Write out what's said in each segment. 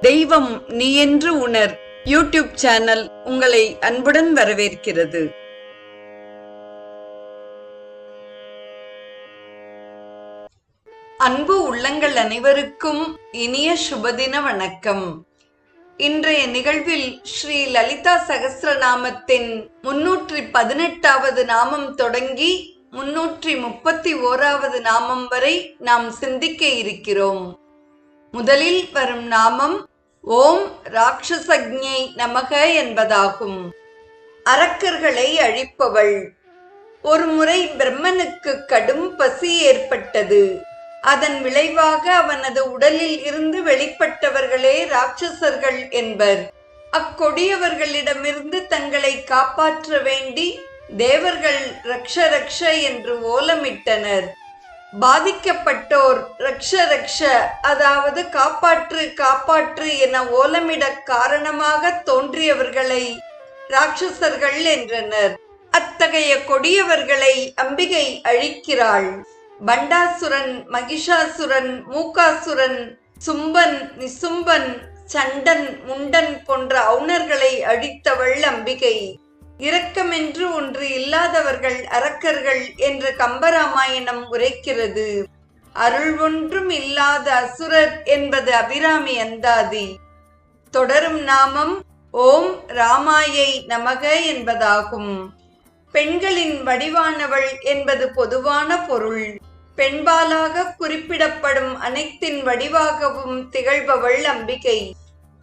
தெய்வம் நீ என்று உணர். யூடியூப் சேனல் உங்களை அன்புடன் வரவேற்கிறது. அன்பு உள்ளங்கள் அனைவருக்கும் இனிய சுபதின வணக்கம். இன்றைய நிகழ்வில் ஸ்ரீ லலிதா சகசிரநாமத்தின் முன்னூற்றி பதினெட்டாவது நாமம் தொடங்கி முன்னூற்றி முப்பத்தி ஓராவது நாமம் வரை நாம் சிந்திக்க இருக்கிறோம். முதலில் வரும் நாமம் ஓம் ராட்சசக்ஞை நமக என்பதாகும். அரக்கர்களை அழிப்பவள். ஒரு முறை பிரம்மனுக்கு கடும் பசி ஏற்பட்டது. அதன் விளைவாக அவனது உடலில் இருந்து வெளிப்பட்டவர்களே ராட்சசர்கள் என்பர். அக்கொடியவர்களிடமிருந்து தங்களை காப்பாற்ற வேண்டி தேவர்கள் ரக்ஷ ரக்ஷ என்று ஓலமிட்டனர். பாதிக்கப்பட்டோர் ரக்ஷ ரக்ஷ அதாவது காப்பாற்று காப்பாற்று என ஓலமிட காரணமாக தோன்றியவர்களை ராட்சசர்கள் என்றனர். அத்தகைய கொடியவர்களை அம்பிகை அழிக்கிறாள். பண்டாசுரன் மகிஷாசுரன் மூகாசுரன் சும்பன் நிசும்பன் சண்டன் முண்டன் போன்ற அவுணர்களை அழித்தவள் அம்பிகை. இரக்கமென்று ஒன்று இல்லாதவர்கள் அரக்கர்கள் என்று கம்பராமாயணம் உரைக்கிறது. அருள் ஒன்றும் இல்லாத அசுரர் என்பது அபிராமி அந்தாதி. தொடரும் நாமம் ஓம் ராமாயை நமக என்பதாகும். பெண்களின் வடிவானவள் என்பது பொதுவான பொருள். பெண்பாலாக குறிப்பிடப்படும் அனைத்தின் வடிவாகவும் திகழ்பவள் அம்பிகை.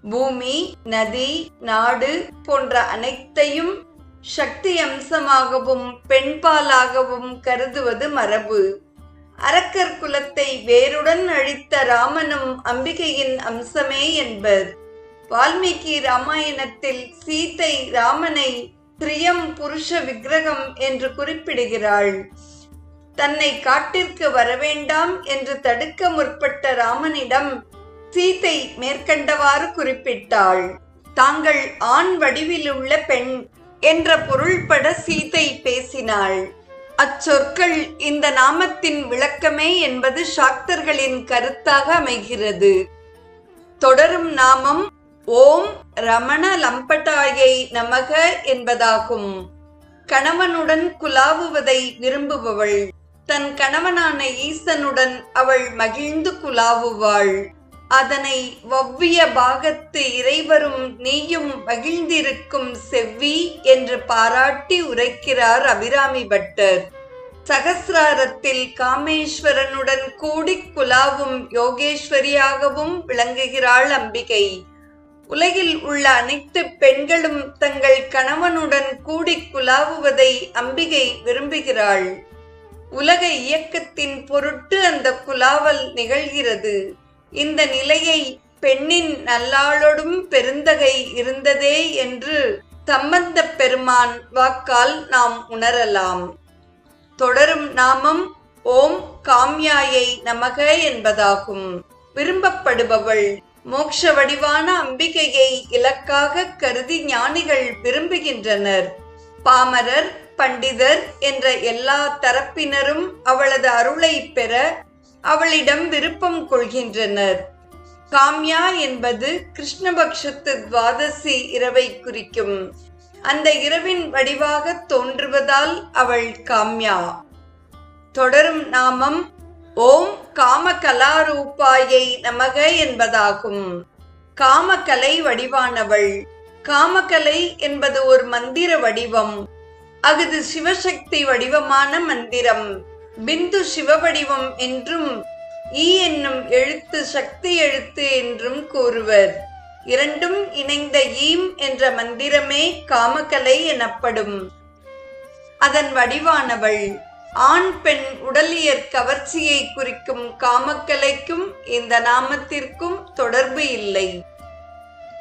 பூமி நதி நாடு போன்ற அனைத்தையும் சக்தி அம்சமாகவும் பெண்பாலாகவும் கருதுவது மரபு. அரக்கர் குலத்தை வேருடன் அழித்த ராமனும் அம்பிகையின் அம்சமே என்பர். வால்மீகி ராமாயணத்தில் சீதை ராமனை திரியம் புருஷ விக்கிரகம் என்று குறிப்பிடுகிறாள். தன்னை காட்டிற்கு வரவேண்டாம் என்று தடுக்க முற்பட்ட ராமனிடம் சீதை மேற்கண்டவாறு குறிப்பிட்டாள். தாங்கள் ஆண் வடிவிலுள்ள பெண் என்ற பொருள்பட சீதை பேசினாள். அச்சொற்கள் இந்த நாமத்தின் விளக்கமே என்பது சாக்தர்களின் கருத்தாக அமைகிறது. தொடரும் நாமம் ஓம் ரமண லம்பட்டாயை நமக என்பதாகும். கணவனுடன் குலாவுவதை விரும்புபவள். தன் கணவனான ஈசனுடன் அவள் மகிழ்ந்து குலாவுவாள். அதனை ஒவ்விய பாகத்து இறைவரும் நீயும் மகிழ்ந்திருக்கும் செவ்வி என்று பாராட்டி உரைக்கிறார் அபிராமி பட்டர். சகசிராரத்தில் காமேஸ்வரனுடன் கூடி குலாவும் யோகேஸ்வரியாகவும் விளங்குகிறாள் அம்பிகை. உலகில் உள்ள அனைத்து பெண்களும் தங்கள் கணவனுடன் கூடி குலாவுவதை அம்பிகை விரும்புகிறாள். உலக இயக்கத்தின் பொருட்டு அந்த குலாவல் நிகழ்கிறது. இந்த நிலையை பெண்ணின் நல்லாளொடும் பெருந்தகை இருந்ததே என்று சம்பந்த பெருமான் வாக்கால் நாம் உணரலாம். தொடரும் நாமம் ஓம் காம்யாயை நமக என்பதாகும். விரும்பப்படுபவள் மோக்ஷ வடிவான அம்பிகையை இலக்காக கருதி ஞானிகள் விரும்புகின்றனர். பாமரர் பண்டிதர் என்ற எல்லா தரப்பினரும் அவளது அருளை பெற அவளிடம் விருப்பம் கொள்கின்றனர். காம்யா என்பது கிருஷ்ணபக்ஷத்து துவாதசி இரவை குறிக்கும். அந்த இரவின் வடிவாக தோன்றுவதால் அவள் காம்யா. தொடரும் நாமம் ஓம் காம கலாரூபாயை நமக என்பதாகும். காமகலை வடிவானவள். காமகலை என்பது ஒரு மந்திர வடிவம். அஃது சிவசக்தி வடிவமான மந்திரம். பிந்து சிவவடிவம் என்றும் ஈ என்னும் எழுத்து சக்தி எழுத்து என்றும் கூறுவர். இரண்டும் இணைந்த ஈம் என்ற மந்திரமே காமக்கலை எனப்படும். அதன் வடிவானவள் ஆண் பெண் உடலியற் கவர்ச்சியை குறிக்கும் காமக்கலைக்கும் இந்த நாமத்திற்கும் தொடர்பு இல்லை.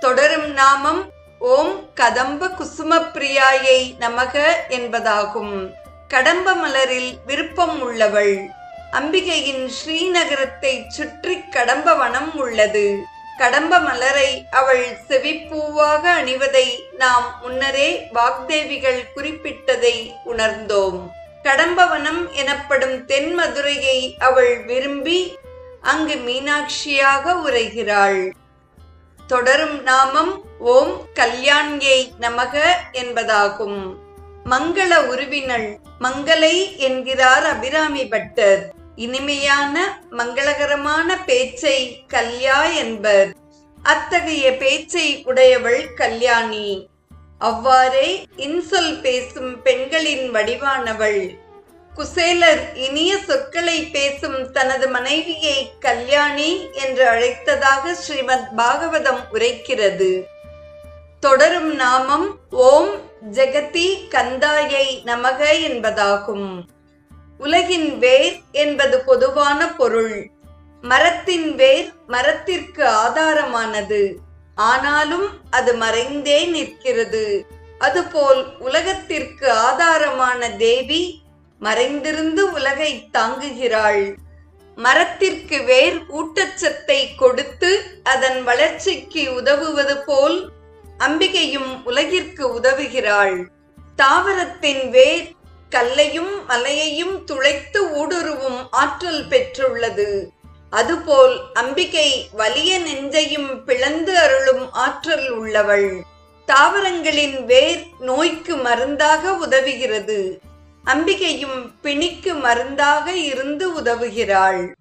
தொடரும் நாமம் ஓம் கதம்ப குசுமப்பிரியாயை நமக என்பதாகும். கடம்ப மலரில் விருப்பம் உள்ளவள். அம்பிகையின் ஸ்ரீநகரத்தை சுற்றி கடம்ப வனம் உள்ளது. கடம்ப மலரை அவள் செவிப்பூவாக அணிவதை நாம் முன்னரே வாக்தேவிகள் குறிப்பிட்டதை உணர்ந்தோம். கடம்பவனம் எனப்படும் தென் மதுரையை அவள் விரும்பி அங்கு மீனாட்சியாக உரைகிறாள். தொடரும் நாமம் ஓம் கல்யாண்யை நமக என்பதாகும். மங்கள உருவினள் மங்களை என்கிறார் அபிராமி பட்டர் இனிமையான மங்களகரமான பேச்சை கல்யா என்பர். அத்தகைய பேச்சை உடையவள் கல்யாணி. அவ்வாறே இன்சொல் பேசும் பெண்களின் வடிவானவள். குசேலர் இனிய சொற்களை பேசும் தனது மனைவியை கல்யாணி என்று அழைத்ததாக ஸ்ரீமத் பாகவதம் உரைக்கிறது. தொடரும் நாமம் ஓம் ஜெகதி கந்தாயை நமக என்பதாகும். உலகின் வேர் என்பது பொதுவான பொருள். மரத்தின் வேர் மரத்திற்கு ஆதாரமானது. ஆனாலும் அது மறைந்தே நிற்கிறது. அதுபோல் உலகத்திற்கு ஆதாரமான தேவி மறைந்திருந்து உலகை தாங்குகிறாள். மரத்திற்கு வேர் ஊட்டச்சத்தை கொடுத்து அதன் வளர்ச்சிக்கு உதவுவது போல் அம்பிகையும் உலகிற்கு உதவுகிறாள். தாவரத்தின் வேர் கல்லையும் மலையையும் துளைத்து ஊடுருவும் ஆற்றல் பெற்றுள்ளது. அதுபோல் அம்பிகை வலிய நெஞ்சையும் பிளந்து அருளும் ஆற்றல் உள்ளவள். தாவரங்களின் வேர் நோய்க்கு மருந்தாக உதவுகிறது. அம்பிகையும் பிணிக்கு மருந்தாக இருந்து உதவுகிறாள்.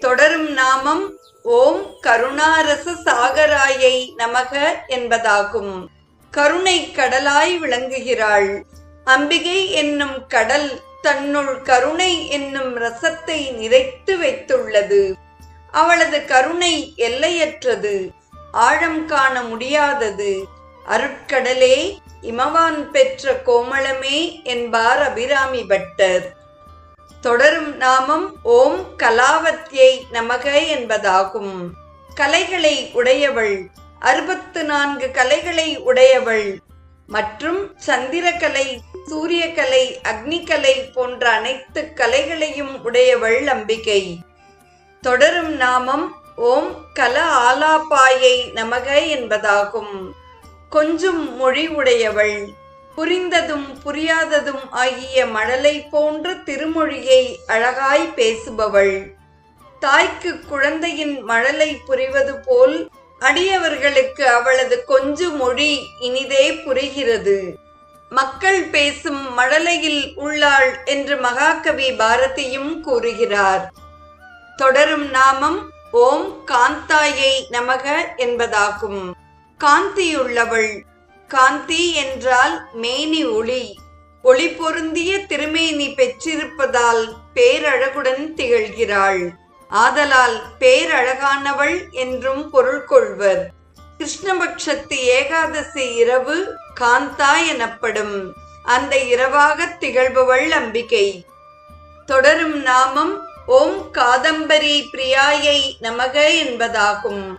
தொடரும் நாமம் ஓம் கருணாரச சாகராயை நமக என்பதாகும். கருணை கடலாய் விளங்குகிறாள். அம்பிகை என்னும் கடல் தன்னுள் கருணை என்னும் ரசத்தை நிறைத்து வைத்துள்ளது. அவளது கருணை எல்லையற்றது. ஆழம் காண முடியாதது. அருட்கடலே இமவான் பெற்ற கோமளமே என்பார் அபிராமி பட்டர். தொடரும் நாமம் ஓம் கலாவத்யை நமக என்பதாகும். கலைகளை உடையவள் அறுபத்து நான்கு கலைகளை உடையவள் மற்றும் சந்திரகலை சூரியகலை அக்னிகலை போன்ற அனைத்து கலைகளையும் உடையவள் அம்பிகை. தொடரும் நாமம் ஓம் கல ஆலாபாயை நமக என்பதாகும். கொஞ்சம் மொழி உடையவள் புரிந்ததும் புரியாததும் ஆகிய மழலை போன்ற திருமொழியை அழகாய் பேசுபவள். தாய்க்கு குழந்தையின் மழலை புரிவது போல் அடியவர்களுக்கு அவளது கொஞ்சு மொழி இனிதே புரிகிறது. மக்கள் பேசும் மழலையில் உள்ளாள் என்று மகாகவி பாரதியும் கூறுகிறார். தொடரும் நாமம் ஓம் காந்தாயை நமக என்பதாகும். காந்தியுள்ளவள். காந்தி என்றால் மேனி ஒளி. ஒளி பொருந்திய திருமேனி பெற்றிருப்பதால் பேரழகுடன் திகழ்கிறாள். ஆதலால் பேரழகானவள் என்றும் பொருள் கொள்வர். கிருஷ்ணபக்ஷத்து ஏகாதசி இரவு காந்தா எனப்படும். அந்த இரவாக திகழ்பவள் அம்பிகை. தொடரும் நாமம் ஓம் காதம்பரி பிரியாயை நமக என்பதாகும்.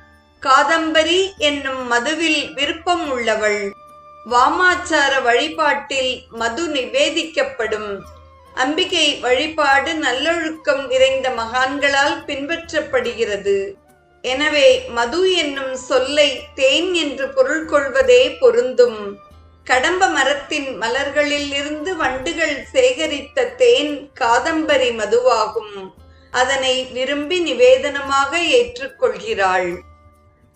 காதம்பரி என்னும் மதுவில் விருப்பம் உள்ளவள். வாமாச்சார வழிபாட்டில் மது நிவேதிக்கப்படும். அம்பிகை வழிபாடு நல்லொழுக்கம் நிறைந்த மகான்களால் பின்பற்றப்படுகிறது. எனவே மது என்னும் சொல்லை தேன் என்று பொருள் கொள்வதே பொருந்தும். கடம்ப மரத்தின் மலர்களில் இருந்து வண்டுகள் சேகரித்த தேன் காதம்பரி மதுவாகும். அதனை விரும்பி நிவேதனமாக ஏற்றுக்கொள்கிறாள்.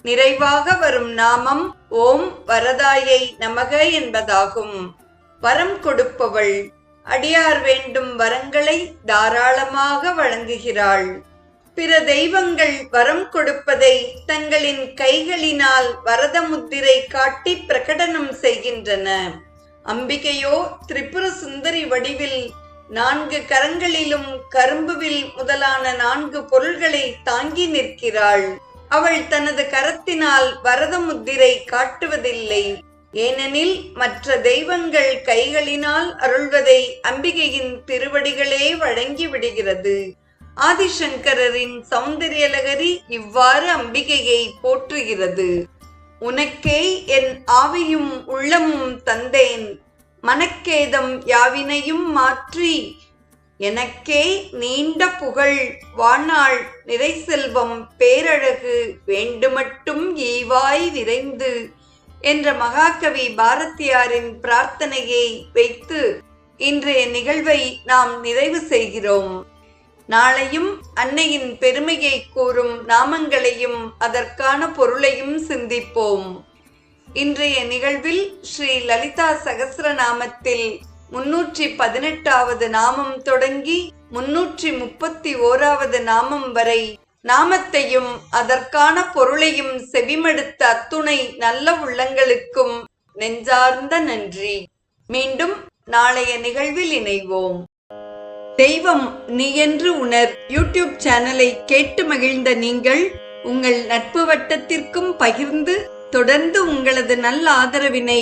நிறைவாக வரும் நாமம் ஓம் வரதாயை நமக என்பதாகும். வரம் கொடுப்பவள் அடியார் வேண்டும் வரங்களை தாராளமாக வழங்குகிறாள். பிற தெய்வங்கள் வரம் கொடுப்பதை தங்களின் கைகளினால் வரத முத்திரை காட்டி பிரகடனம் செய்கின்றன. அம்பிகையோ திரிபுர சுந்தரி வடிவில் நான்கு கரங்களிலும் கரும்புவில் முதலான நான்கு பொருள்களை தாங்கி நிற்கிறாள். அவள் தனது கரத்தினால் வரத முத்திரை காட்டுவதில்லை. ஏனெனில் மற்ற தெய்வங்கள் கைகளினால் அருள்வதை அம்பிகையின் திருவடிகளே வழங்கி விடுகிறது. சௌந்தரிய சௌந்தரியலகரி இவ்வாறு அம்பிகையை போற்றுகிறது. உனக்கே என் ஆவியும் உள்ளமும் தந்தேன். மனக்கேதம் யாவினையும் மாற்றி எனக்கே நீண்ட புகழ் வாழ்நாள் நிறை செல்வம் பேரழகு வேண்டுமட்டும் ஈவாய் விரைந்து என்ற மகாகவி பாரதியாரின் பிரார்த்தனையை வைத்து இன்றைய நிகழ்வை நாம் நிறைவு செய்கிறோம். நாளையும் அன்னையின் பெருமையை கூறும் நாமங்களையும் அதற்கான பொருளையும் சிந்திப்போம். இன்றைய நிகழ்வில் ஸ்ரீ லலிதா சகசிரநாமத்தில் முன்னூற்றி பதினெட்டாவது நாமம் தொடங்கி முன்னூற்றி முப்பத்தி ஓராவது நாமம் வரை நாமத்தையும் அதற்கான பொருளையும் செவிமடுத்த அத்துணை நல்ல உள்ளங்களுக்கும் நெஞ்சார்ந்த நன்றி. மீண்டும் நாளைய நிகழ்வில் இணைவோம். தெய்வம் நீ என்று உணர் யூடியூப் சேனலை கேட்டு மகிழ்ந்த நீங்கள் உங்கள் நட்பு வட்டத்திற்கும் பகிர்ந்து தொடர்ந்து உங்களது நல்ல ஆதரவினை